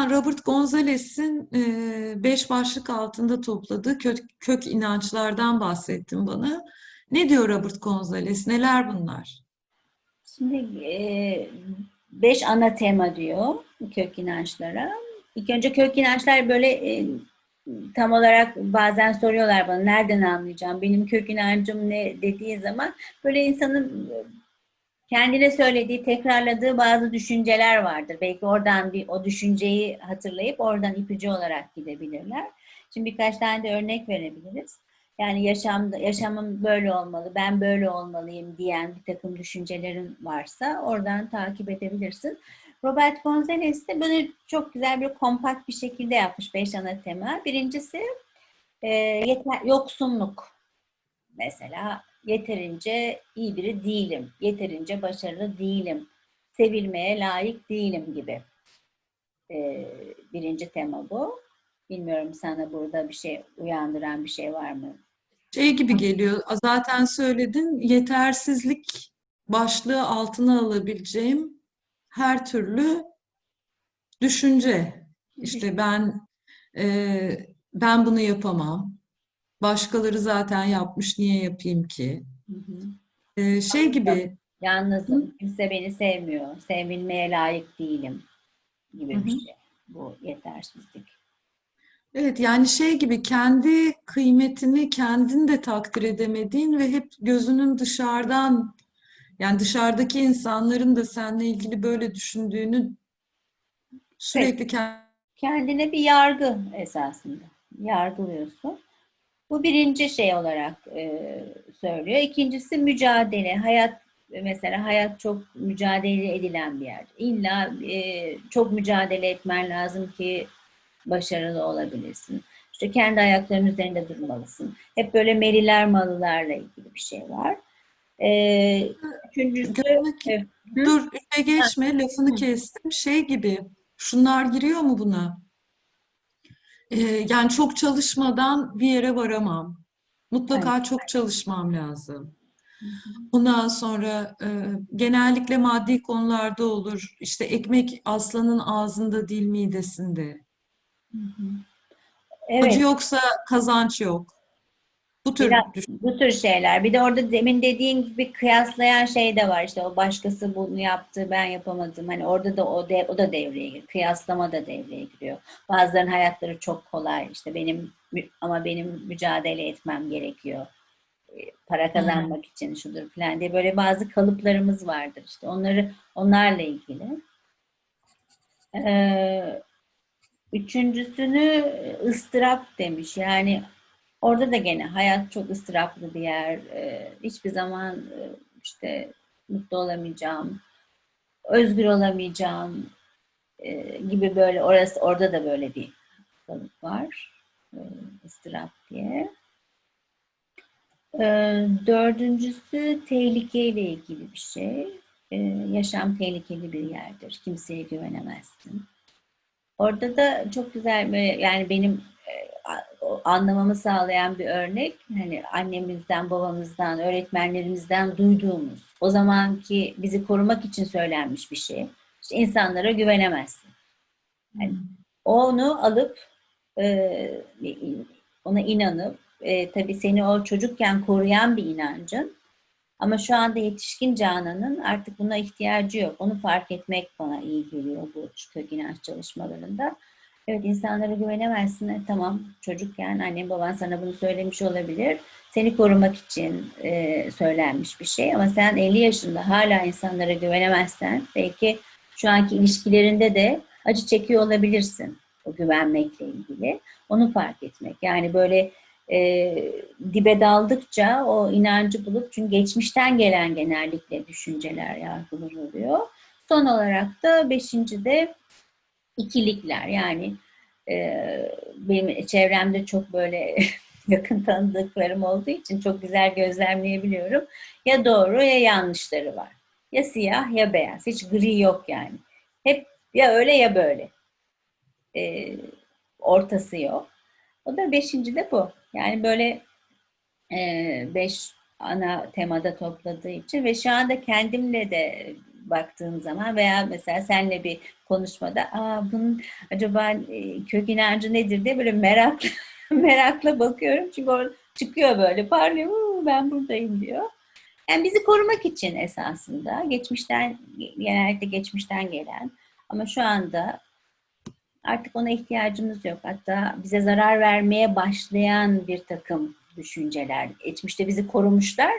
sen Robert Gonzalez'in e, beş başlık altında topladığı kök, kök inançlardan bahsettin bana. Ne diyor Robert Gonzalez? Neler bunlar? Şimdi e, beş ana tema diyor kök inançlara. İlk önce kök inançlar böyle e, tam olarak bazen soruyorlar bana nereden anlayacağım, benim kök inancım ne dediği zaman böyle insanın kendine söylediği, tekrarladığı bazı düşünceler vardır. Belki oradan bir o düşünceyi hatırlayıp oradan ipucu olarak gidebilirler. Şimdi birkaç tane de örnek verebiliriz. Yani yaşamda yaşamım böyle olmalı, ben böyle olmalıyım diyen bir takım düşüncelerin varsa oradan takip edebilirsin. Robert Gonzalez de böyle çok güzel bir kompakt bir şekilde yapmış beş ana tema. Birincisi e, yeter, yoksunluk. Mesela yeterince iyi biri değilim, yeterince başarılı değilim, sevilmeye layık değilim gibi. E, birinci tema bu. Bilmiyorum sana burada bir şey uyandıran bir şey var mı? Şey gibi geliyor, zaten söyledin, yetersizlik başlığı altına alabileceğim her türlü düşünce. İşte ben e, ben bunu yapamam. Başkaları zaten yapmış, niye yapayım ki? Hı hı. E, şey gibi, Yalnızım, kimse beni sevmiyor, sevilmeye layık değilim gibi Hı bir hı. şey. Bu yetersizlik. evet yani şey gibi kendi kıymetini kendin de takdir edemediğin ve hep gözünün dışarıdan yani dışarıdaki insanların da seninle ilgili böyle düşündüğünü sürekli kendi Kendine bir yargı esasında. Yargılıyorsun. Bu birinci şey olarak e, söylüyor. İkincisi mücadele. Hayat mesela hayat çok mücadele edilen bir yer. İlla e, çok mücadele etmen lazım ki başarılı olabilirsin. İşte kendi ayaklarının üzerinde durmalısın. Hep böyle meriler malılarla ilgili bir şey var. E, üçüncüsü. Dur üste geçme lafını kestim. Şey gibi şunlar giriyor mu buna? Ee, yani çok çalışmadan bir yere varamam. Mutlaka çok çalışmam lazım. Ondan sonra e, genellikle maddi konularda olur. İşte ekmek aslanın ağzında değil midesinde. evet. Acı yoksa kazanç yok. Bu tür Biraz- Bu tür şeyler. Bir de orada demin dediğin gibi kıyaslayan şey de var. İşte o başkası bunu yaptı, ben yapamadım. Hani orada da o, de, o da devreye giriyor. Kıyaslama da devreye giriyor. Bazılarının hayatları çok kolay. İşte benim ama benim mücadele etmem gerekiyor. Para kazanmak için şudur falan diye böyle bazı kalıplarımız vardır. İşte onları onlarla ilgili. Ee, üçüncüsünü ıstırap demiş. Yani Orada da gene hayat çok ıstıraplı bir yer. Ee, hiçbir zaman e, işte mutlu olamayacağım, özgür olamayacağım e, gibi böyle orası orada da böyle bir kalıp var. E, ıstırap diye. E, dördüncüsü tehlikeyle ilgili bir şey. E, yaşam tehlikeli bir yerdir. Kimseye güvenemezsin. Orada da çok güzel yani benim anlamamı sağlayan bir örnek. Hani annemizden, babamızdan, öğretmenlerimizden duyduğumuz, o zamanki bizi korumak için söylenmiş bir şey. İşte insanlara güvenemezsin. Yani onu alıp e, ona inanıp e, tabii seni o çocukken koruyan bir inancın ama şu anda yetişkin Canan'ın artık buna ihtiyacı yok. Onu fark etmek bana iyi geliyor bu kök inanç çalışmalarında. Evet insanlara güvenemezsin. E, Tamam çocukken annen baban sana bunu söylemiş olabilir. Seni korumak için e, söylenmiş bir şey. Ama sen 50 yaşında hala insanlara güvenemezsen belki şu anki ilişkilerinde de acı çekiyor olabilirsin. O güvenmekle ilgili. Onu fark etmek. Yani böyle e, dibe daldıkça o inancı bulup çünkü geçmişten gelen genellikle düşünceler, yargılar oluyor. Son olarak da beşinci de ikilikler yani e, benim çevremde çok böyle yakın tanıdıklarım olduğu için çok güzel gözlemleyebiliyorum. Ya doğru ya yanlışları var. Ya siyah ya beyaz. Hiç gri yok yani. Hep ya öyle ya böyle. E, ortası yok. O da beşinci de bu. Yani böyle e, beş ana temada topladığı için ve şu anda kendimle de baktığım zaman veya mesela seninle bir konuşmada Aa, bunun acaba e, kök inancı nedir diye böyle merakla merakla bakıyorum. Çünkü orada çıkıyor böyle parlıyor. "Uu, ben buradayım diyor. Yani bizi korumak için esasında geçmişten genellikle geçmişten gelen ama şu anda artık ona ihtiyacımız yok. Hatta bize zarar vermeye başlayan bir takım düşünceler. Geçmişte bizi korumuşlar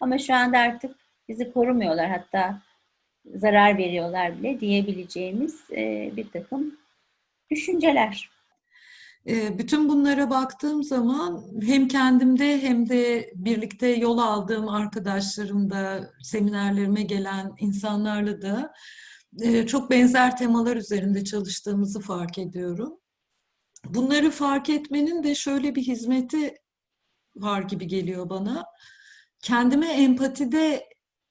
ama şu anda artık bizi korumuyorlar. Hatta zarar veriyorlar bile diyebileceğimiz e, bir takım düşünceler. E, Bütün bunlara baktığım zaman hem kendimde hem de birlikte yol aldığım arkadaşlarımda, seminerlerime gelen insanlarla da e, çok benzer temalar üzerinde çalıştığımızı fark ediyorum. Bunları fark etmenin de şöyle bir hizmeti var gibi geliyor bana. Kendime empatide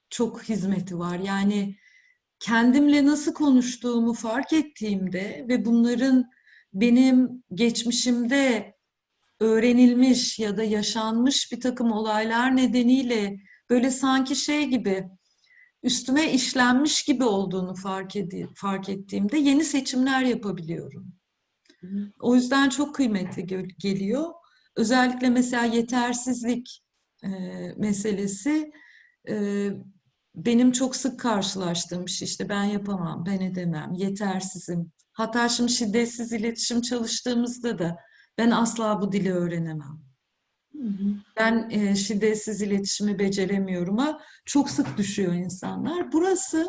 çok hizmeti var. Yani kendimle nasıl konuştuğumu fark ettiğimde ve bunların benim geçmişimde öğrenilmiş ya da yaşanmış bir takım olaylar nedeniyle böyle sanki şey gibi üstüme işlenmiş gibi olduğunu fark, edi- fark ettiğimde yeni seçimler yapabiliyorum. O yüzden çok kıymetli geliyor. Özellikle mesela yetersizlik e, meselesi e, benim çok sık karşılaştığım şey. İşte ben yapamam, ben edemem, yetersizim. Hatta şimdi şiddetsiz iletişim çalıştığımızda da ben asla bu dili öğrenemem. Hı hı. Ben e, şiddetsiz iletişimi beceremiyorum ama çok sık düşüyor insanlar. Burası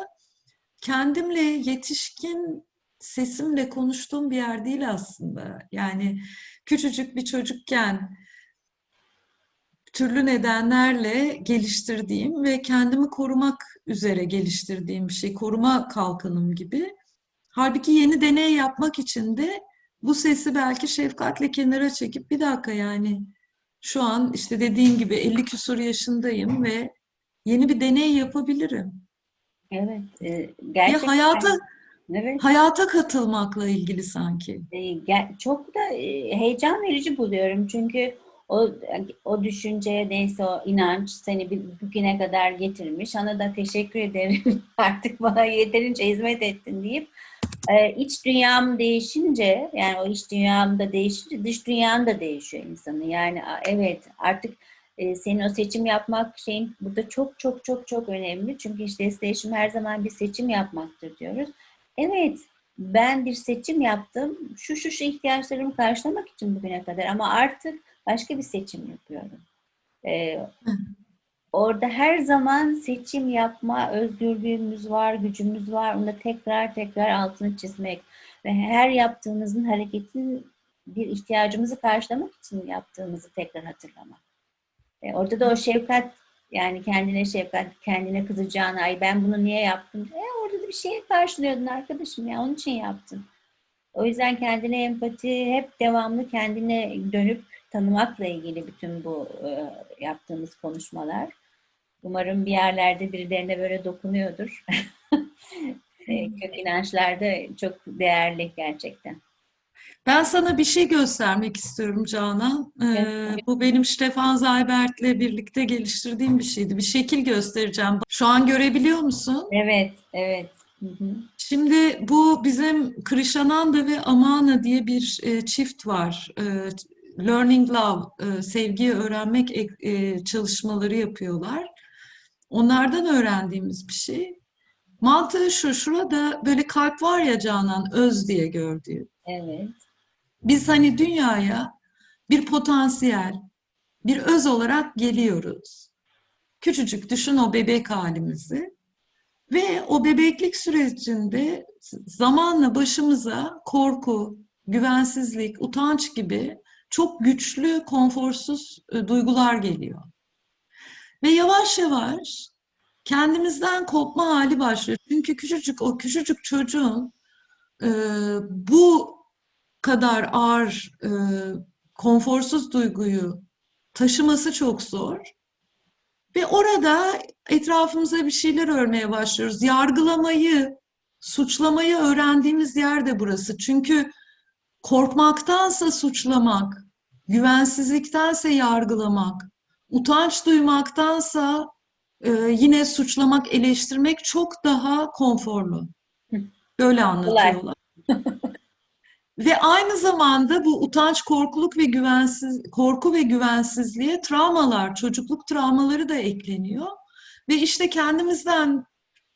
kendimle yetişkin sesimle konuştuğum bir yer değil aslında. Yani küçücük bir çocukken türlü nedenlerle geliştirdiğim ve kendimi korumak üzere geliştirdiğim bir şey. Koruma kalkanım gibi. Halbuki yeni deney yapmak için de bu sesi belki şefkatle kenara çekip bir dakika yani şu an işte dediğin gibi 50 küsur yaşındayım ve yeni bir deney yapabilirim. Evet, e, Ya gerçekten hayata evet. hayata katılmakla ilgili sanki. E, çok da e, heyecan verici buluyorum çünkü o o düşünce neyse o inanç seni bugüne kadar getirmiş. Sana da teşekkür ederim. Artık bana yeterince hizmet ettin deyip e, iç dünyam değişince yani o iç dünyamda değişince dış dünyam da değişiyor insanın. Yani evet artık e, senin o seçim yapmak şeyin burada çok çok çok çok önemli. Çünkü işte değişim her zaman bir seçim yapmaktır diyoruz. Evet ben bir seçim yaptım. Şu şu şu ihtiyaçlarımı karşılamak için bugüne kadar ama artık başka bir seçim yapıyorum. Ee, orada her zaman seçim yapma özgürlüğümüz var, gücümüz var. Onu da tekrar tekrar altını çizmek ve her yaptığımızın hareketin bir ihtiyacımızı karşılamak için yaptığımızı tekrar hatırlamak. Ee, orada da o şefkat yani kendine şefkat, kendine kızacağın ay ben bunu niye yaptım? E, orada da bir şeye karşılıyordun arkadaşım ya onun için yaptın. O yüzden kendine empati hep devamlı kendine dönüp tanımakla ilgili bütün bu e, yaptığımız konuşmalar. Umarım bir yerlerde birilerine böyle dokunuyordur. E, Kök inançlar da çok değerli gerçekten. Ben sana bir şey göstermek istiyorum Canan. Ee, bu benim Stefan Zaybert'le birlikte geliştirdiğim bir şeydi. Bir şekil göstereceğim. Şu an görebiliyor musun? Evet, evet. Hı hı. Şimdi bu bizim Krishananda ve Amana diye bir e, çift var. E, Learning Love, e, sevgiyi öğrenmek e, e, çalışmaları yapıyorlar. Onlardan öğrendiğimiz bir şey. Mantığı şu, şurada böyle kalp var ya Canan, öz diye gördüğü. Evet. Biz hani dünyaya bir potansiyel, bir öz olarak geliyoruz. Küçücük düşün o bebek halimizi. Ve o bebeklik sürecinde zamanla başımıza korku, güvensizlik, utanç gibi çok güçlü, konforsuz e, duygular geliyor. Ve yavaş yavaş kendimizden kopma hali başlıyor. Çünkü küçücük o küçücük çocuğun e, bu kadar ağır, e, konforsuz duyguyu taşıması çok zor. Ve orada etrafımıza bir şeyler örmeye başlıyoruz. Yargılamayı, suçlamayı öğrendiğimiz yer de burası. Çünkü korkmaktansa suçlamak, güvensizliktense yargılamak, utanç duymaktansa e, yine suçlamak, eleştirmek çok daha konforlu. Böyle anlatıyorlar. Ve aynı zamanda bu utanç, korkuluk ve güvensiz korku ve güvensizliğe travmalar, çocukluk travmaları da ekleniyor. Ve işte kendimizden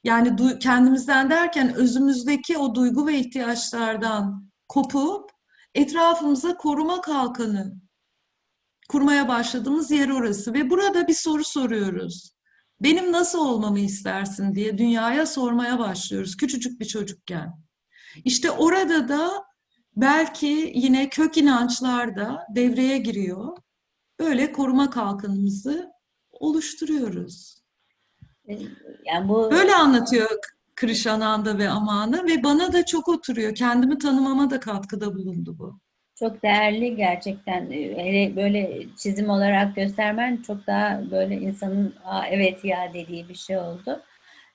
yani kendimizden derken özümüzdeki o duygu ve ihtiyaçlardan kopup etrafımıza koruma kalkanı kurmaya başladığımız yer orası ve burada bir soru soruyoruz. Benim nasıl olmamı istersin diye dünyaya sormaya başlıyoruz küçücük bir çocukken. İşte orada da belki yine kök inançlar da devreye giriyor. Böyle koruma kalkanımızı oluşturuyoruz. Ee, Yani bu Böyle anlatıyor Krishananda ve Amana ve bana da çok oturuyor. Kendimi tanımama da katkıda bulundu bu. Çok değerli gerçekten. Hele böyle çizim olarak göstermen çok daha böyle insanın Aa, evet ya dediği bir şey oldu.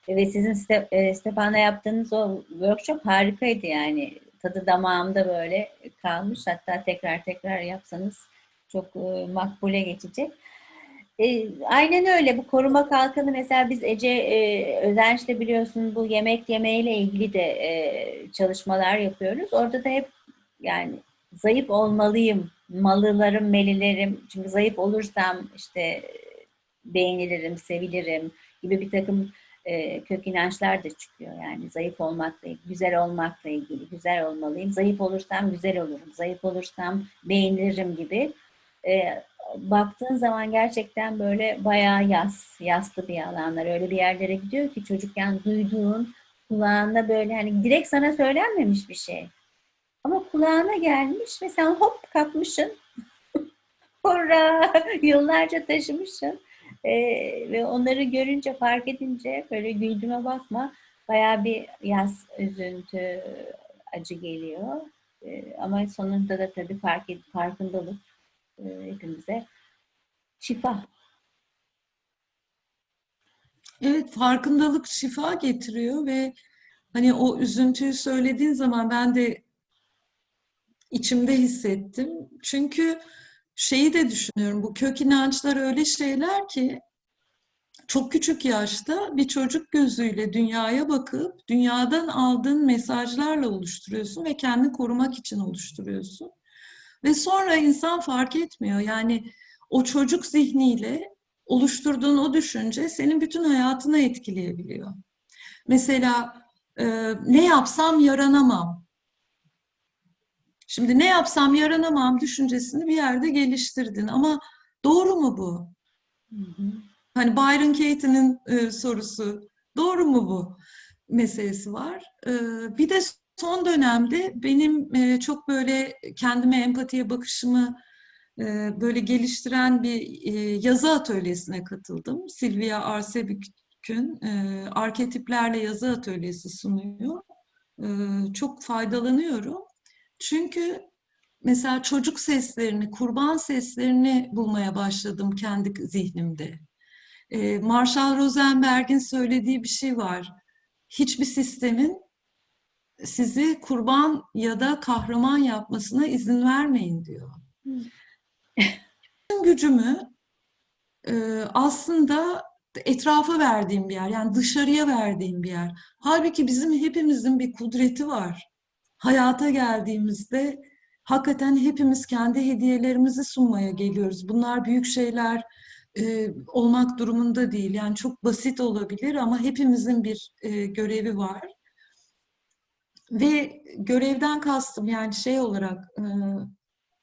Ve sizin Ste e, Stefan'la yaptığınız o workshop harikaydı yani. Tadı damağımda böyle kalmış. Hatta tekrar tekrar yapsanız çok e, makbule geçecek. E, aynen öyle. Bu koruma kalkanı mesela biz Ece e, Özenç'le biliyorsun bu yemek yemeyle ilgili de e, çalışmalar yapıyoruz. Orada da hep yani zayıf olmalıyım, malılarım, melilerim. Çünkü zayıf olursam işte beğenilirim, sevilirim gibi bir takım e, kök inançlar da çıkıyor. Yani zayıf olmakla güzel olmakla ilgili, güzel olmalıyım. Zayıf olursam güzel olurum, zayıf olursam beğenilirim gibi. E, baktığın zaman gerçekten böyle bayağı yas, yaslı bir alanlar. Öyle bir yerlere gidiyor ki çocukken duyduğun kulağında böyle hani direkt sana söylenmemiş bir şey. Ama kulağına gelmiş ve sen hop kapmışsın. Hurra! Yıllarca taşımışsın. Ee, ve onları görünce, fark edince böyle güldüğüme bakma. Bayağı bir yaz, üzüntü, acı geliyor. Ee, ama sonunda da tabii fark, farkındalık hepimize şifa. Evet, farkındalık şifa getiriyor ve hani o üzüntüyü söylediğin zaman ben de içimde hissettim. Çünkü şeyi de düşünüyorum, bu kök inançlar öyle şeyler ki çok küçük yaşta bir çocuk gözüyle dünyaya bakıp dünyadan aldığın mesajlarla oluşturuyorsun ve kendini korumak için oluşturuyorsun. Ve sonra insan fark etmiyor. Yani o çocuk zihniyle oluşturduğun o düşünce senin bütün hayatını etkileyebiliyor. Mesela e, ne yapsam yaranamam. Şimdi ne yapsam yaranamam düşüncesini bir yerde geliştirdin ama doğru mu bu? Hı hı. Hani Byron Katie'nin e, sorusu doğru mu bu meselesi var. E, bir de son dönemde benim e, çok böyle kendime empatiye bakışımı e, böyle geliştiren bir e, yazı atölyesine katıldım. Silvia Arsebük'ün arketiplerle yazı atölyesi sunuyor. Çok faydalanıyorum. Çünkü mesela çocuk seslerini, kurban seslerini bulmaya başladım kendi zihnimde. Marshall Rosenberg'in söylediği bir şey var. Hiçbir sistemin sizi kurban ya da kahraman yapmasına izin vermeyin diyor. Bütün gücümü e, aslında etrafa verdiğim bir yer, yani dışarıya verdiğim bir yer. Halbuki bizim hepimizin bir kudreti var. Hayata geldiğimizde hakikaten hepimiz kendi hediyelerimizi sunmaya geliyoruz. Bunlar büyük şeyler e, olmak durumunda değil. Yani çok basit olabilir ama hepimizin bir e, görevi var. Ve görevden kastım yani şey olarak e,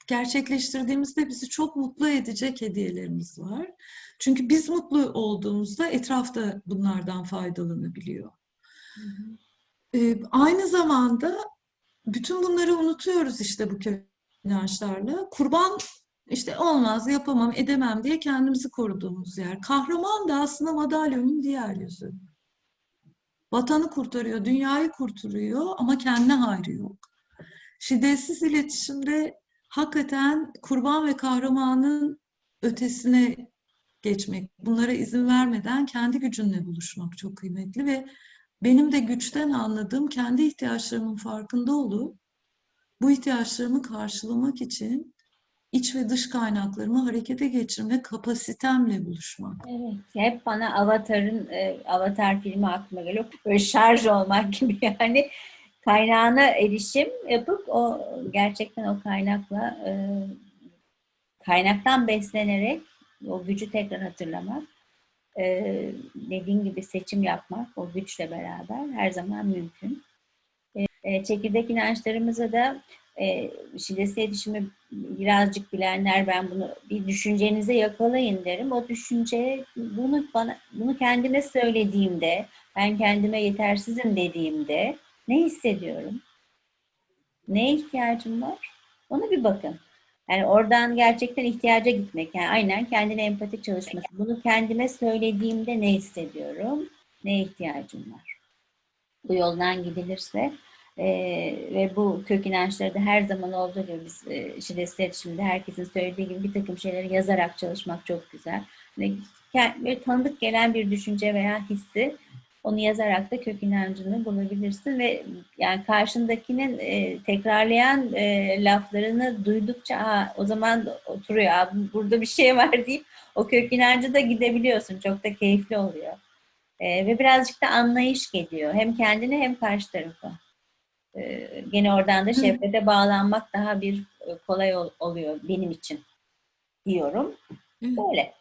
gerçekleştirdiğimizde bizi çok mutlu edecek hediyelerimiz var. Çünkü biz mutlu olduğumuzda etrafta bunlardan faydalanabiliyor. Hı hı. E, aynı zamanda bütün bunları unutuyoruz işte bu kök inançlarla. Kurban işte olmaz, yapamam, edemem diye kendimizi koruduğumuz yer. Kahraman da aslında madalyonun diğer yüzü. Vatanı kurtarıyor, dünyayı kurtarıyor ama kendine hayrı yok. Şiddetsiz iletişimde hakikaten kurban ve kahramanın ötesine geçmek, bunlara izin vermeden kendi gücünle buluşmak çok kıymetli ve benim de güçten anladığım kendi ihtiyaçlarımın farkında olup bu ihtiyaçlarımı karşılamak için iç ve dış kaynaklarımı harekete geçirme kapasitemle buluşmak. Evet, hep bana Avatar'ın e, Avatar filmi aklıma geliyor. Böyle şarj olmak gibi yani kaynağına erişim yapıp o gerçekten o kaynakla e, kaynaktan beslenerek o gücü tekrar hatırlamak, e, dediğin gibi seçim yapmak o güçle beraber her zaman mümkün. E, çekirdek inançlarımıza da e, şiddetsiz iletişimi birazcık bilenler ben bunu bir düşüncenize yakalayın derim. O düşünce bunu bana bunu kendime söylediğimde, ben kendime yetersizim dediğimde ne hissediyorum? Neye ihtiyacım var? Ona bir bakın. Yani oradan gerçekten ihtiyaca gitmek. Yani aynen kendine empatik çalışması. Bunu kendime söylediğimde ne hissediyorum? Neye ihtiyacım var? Bu yoldan gidilirse ee, ve bu kök inançları da her zaman olduğu gibi biz e, şiddetsiz iletişimde herkesin söylediği gibi bir takım şeyleri yazarak çalışmak çok güzel. Ve böyle tanıdık gelen bir düşünce veya hissi onu yazarak da kök inancını bulabilirsin ve yani karşındakinin e, tekrarlayan e, laflarını duydukça Aa, o zaman oturuyor Aa, burada bir şey var deyip o kök inancı da gidebiliyorsun. Çok da keyifli oluyor. E, ve birazcık da anlayış geliyor. Hem kendine hem karşı tarafa. Ee, gene oradan da şefkate bağlanmak daha bir e, kolay ol- oluyor benim için diyorum. Böyle.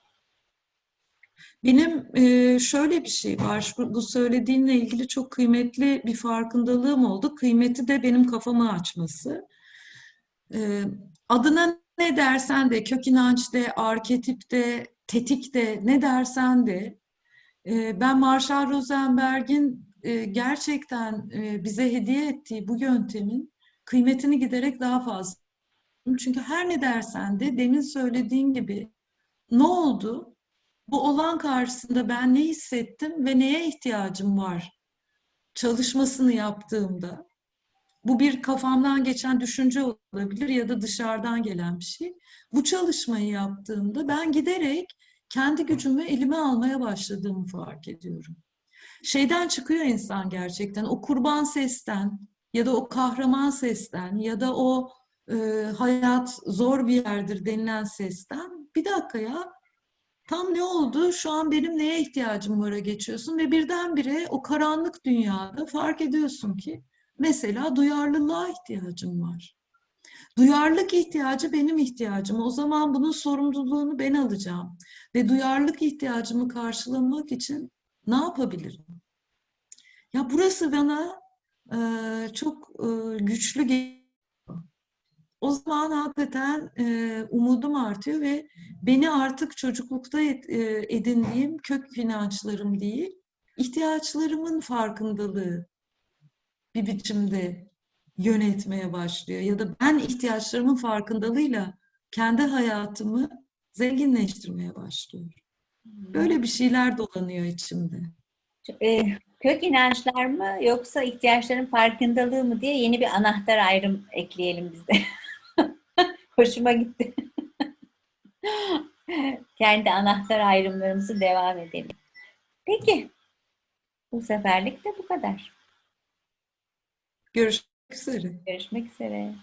Benim e, şöyle bir şey var. Bu, bu söylediğinle ilgili çok kıymetli bir farkındalığım oldu. Kıymeti de benim kafamı açması. E, adına ne dersen de, kök inanç de, arketip de, tetik de, ne dersen de, e, ben Marshall Rosenberg'in e, gerçekten e, bize hediye ettiği bu yöntemin kıymetini giderek daha fazla. Çünkü her ne dersen de demin söylediğin gibi ne oldu? Bu olan karşısında ben ne hissettim ve neye ihtiyacım var çalışmasını yaptığımda bu bir kafamdan geçen düşünce olabilir ya da dışarıdan gelen bir şey. Bu çalışmayı yaptığımda ben giderek kendi gücümü elime almaya başladığımı fark ediyorum. Şeyden çıkıyor insan gerçekten o kurban sesten ya da o kahraman sesten ya da o e, hayat zor bir yerdir denilen sesten bir dakika ya Tam ne oldu? Şu an benim neye ihtiyacım var'a geçiyorsun ve birdenbire o karanlık dünyada fark ediyorsun ki mesela duyarlılığa ihtiyacım var. Duyarlılık ihtiyacı benim ihtiyacım. O zaman bunun sorumluluğunu ben alacağım. Ve duyarlılık ihtiyacımı karşılamak için ne yapabilirim? Ya burası bana e, çok e, güçlü geliyor. O zaman hakikaten e, umudum artıyor ve beni artık çocuklukta et- e, edindiğim kök inançlarım değil, ihtiyaçlarımın farkındalığı bir biçimde yönetmeye başlıyor. Ya da ben ihtiyaçlarımın farkındalığıyla kendi hayatımı zenginleştirmeye başlıyorum. Böyle bir şeyler dolanıyor içimde. E, kök inançlar mı yoksa ihtiyaçların farkındalığı mı diye yeni bir anahtar ayrım ekleyelim biz de. Hoşuma gitti. Kendi anahtar ayrımlarımızı devam edelim. Peki. Bu seferlik de bu kadar. Görüşmek üzere. Görüşmek üzere.